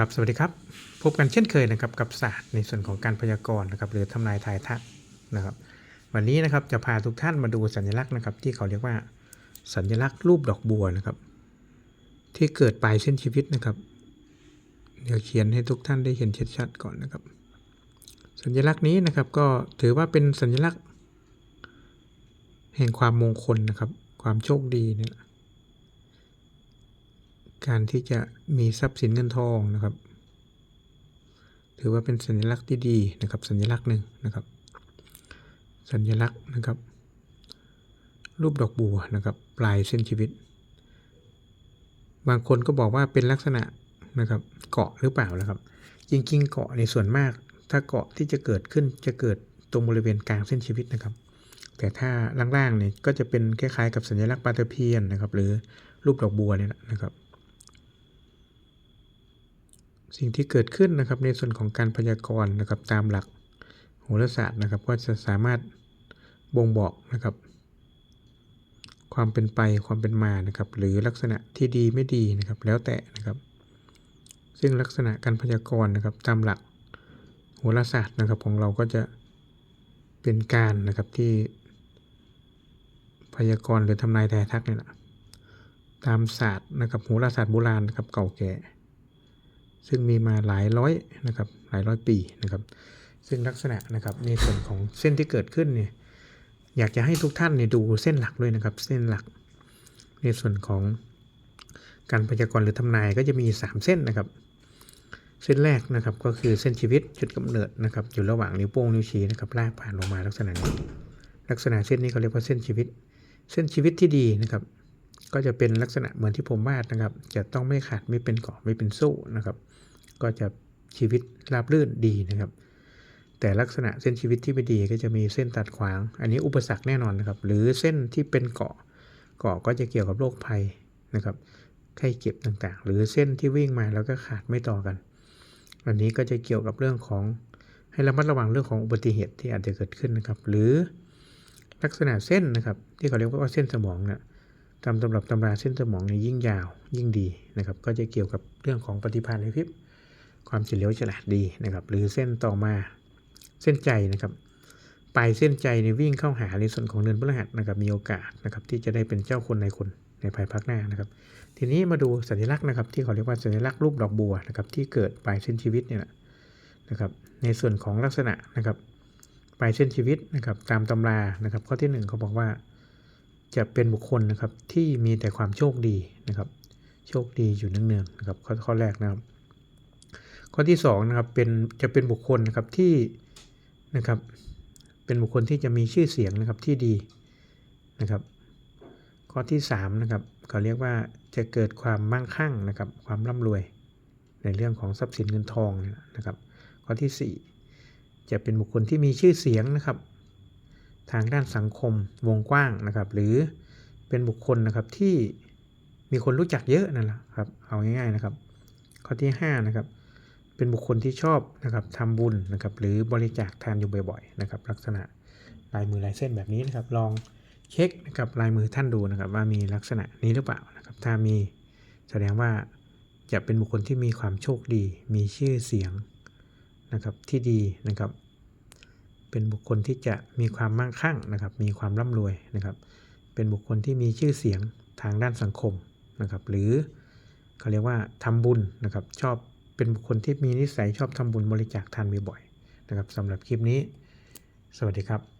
ครับสวัสดีครับ พบกันเช่นเคยนะครับกับศาสตร์ในส่วนของการพยากรณ์นะครับหรือทำนายทายทักนะครับ วันนี้นะครับจะพาทุกท่านมาดูสัญลักษณ์นะครับ ที่เขาเรียกว่า สัญลักษณ์รูปดอกบัวนะครับ ที่เกิดปลายเส้นชีวิตนะครับ เดี๋ยวเขียนให้ทุกท่านได้เห็นชัดๆก่อนนะครับ สัญลักษณ์นี้นะครับก็ถือว่าเป็นสัญลักษณ์ แห่งความมงคลนะครับ ความโชคดีเนี่ย การที่จะมีทรัพย์สินเงินทองนะครับ ถือว่าเป็นสัญลักษณ์ที่ดีนะครับ สัญลักษณ์หนึ่งนะครับ สัญลักษณ์นะครับ รูปดอกบัวนะครับ ปลายเส้นชีวิต บางคนก็บอกว่าเป็นลักษณะนะครับ เกาะหรือเปล่านะครับ จริงๆ เกาะในส่วนมาก ถ้าเกาะที่จะเกิดขึ้นจะเกิดตรงบริเวณกลางเส้นชีวิตนะครับ แต่ถ้าล่างๆเนี่ยก็จะเป็นคล้ายๆกับสัญลักษณ์ปลาตะเพียนนะครับ หรือรูปดอกบัวเนี่ยนะครับ สิ่งที่เกิดขึ้นนะครับในส่วนของการพยากรณ์นะครับตามหลักโหราศาสตร์นะครับ ก็จะสามารถบ่งบอกนะครับ ความเป็นไปความเป็นมานะครับ หรือลักษณะที่ดีไม่ดีนะครับ แล้วแต่นะครับ ซึ่งลักษณะการพยากรณ์นะครับ ตามหลักโหราศาสตร์นะครับ ของเราก็จะเป็นการนะครับที่พยากรณ์หรือทำนายทายทักเนี่ยนะตามศาสตร์นะครับโหราศาสตร์โบราณนะครับเก่าแก่ ซึ่งมีมาหลายร้อยนะครับหลายร้อยปีนะครับ ซึ่งลักษณะนะครับในส่วนของเส้นที่เกิดขึ้นเนี่ยอยากจะให้ทุกท่านเนี่ยดูเส้นหลักด้วยนะครับ เส้นหลัก ในส่วนของการพยากรณ์หรือทำนายก็จะมี 3 เส้นนะครับ เส้นแรกนะครับก็คือเส้นชีวิตจุดกำเนิดนะครับ อยู่ระหว่างนิ้วโป้งนิ้วชี้นะครับลากผ่านลงมาลักษณะนี้ลักษณะเส้นนี้เขาเรียกว่าเส้นชีวิต เส้นชีวิตที่ดีนะครับ ก็จะเป็นลักษณะเหมือนที่ผมวาดนะครับ จะต้องไม่ขาดไม่เป็นเกาะไม่เป็นโซ่นะครับ ก็จะชีวิตราบรื่นดีนะครับ แต่ลักษณะเส้นชีวิตที่ไม่ดีก็จะมีเส้นตัดขวาง อันนี้อุปสรรคแน่นอนนะครับ หรือเส้นที่เป็นเกาะเกาะก็จะเกี่ยวกับโรคภัยนะครับไข้เจ็บต่างๆ หรือเส้นที่วิ่งมาแล้วก็ขาดไม่ต่อกัน อันนี้ก็จะเกี่ยวกับเรื่องของให้ระมัดระวังเรื่องของอุบัติเหตุที่อาจจะเกิดขึ้นนะครับ หรือลักษณะเส้นนะครับ ที่เขาเรียกว่าเส้นสมองเนี่ย ตามตำรับตำราเส้นสมองเนี่ยยิ่งยาวยิ่งดีนะครับ ก็จะเกี่ยวกับเรื่องของปฏิภาณในพริบความเฉลียวฉลาดดีนะครับ หรือเส้นต่อมาเส้นใจนะครับปลายเส้นใจในวิ่งเข้าหาในส่วนของเนินพฤหัสนะครับ มีโอกาสนะครับ ที่จะได้เป็นเจ้าคนในคนในภายภาคหน้านะครับ ทีนี้มาดูสัญลักษณ์นะครับ ที่เขาเรียกว่าสัญลักษณ์รูปดอกบัวนะครับ ที่เกิดปลายเส้นชีวิตเนี่ยนะครับ ในส่วนของลักษณะนะครับ ปลายเส้นชีวิตนะครับ ตามตำรานะครับ ข้อที่หนึ่งเขาบอกว่า จะเป็นบุคคลนะครับที่มีแต่ความโชคดีนะครับ โชคดีอยู่เนืองๆนะครับข้อข้อแรกนะครับ ข้อที่สองนะครับเป็นจะเป็นบุคคลนะครับที่นะครับ เป็นบุคคลที่จะมีชื่อเสียงนะครับที่ดีนะครับ ข้อที่สามนะครับเขาเรียกว่าจะเกิดความมั่งคั่งนะครับ ความร่ำรวย ในเรื่องของทรัพย์สินเงินทองนะครับ ข้อที่สี่จะเป็นบุคคลที่มีชื่อเสียงนะครับ ทางด้านสังคมวงกว้างนะครับ หรือเป็นบุคคลนะครับที่มีคนรู้จักเยอะนั่นแหละครับเอาง่ายๆนะครับ ข้อที่ห้านะครับเป็นบุคคลที่ชอบนะครับทำบุญนะครับ หรือบริจาคทานอยู่บ่อยๆนะครับ ลักษณะลายมือลายเส้นแบบนี้นะครับ ลองเช็คนะครับลายมือท่านดูนะครับ ว่ามีลักษณะนี้หรือเปล่านะครับ ถ้ามีแสดงว่าจะเป็นบุคคลที่มีความโชคดี มีชื่อเสียงนะครับที่ดีนะครับ เป็นบุคคลที่จะมีความมั่งคั่งนะครับ มีความร่ำรวยนะครับ เป็นบุคคลที่มีชื่อเสียงทางด้านสังคมนะครับ หรือเขาเรียกว่าทำบุญนะครับ ชอบเป็นบุคคลที่มีนิสัยชอบทำบุญบริจาคทานบ่อยๆนะครับสำหรับคลิปนี้ สวัสดีครับ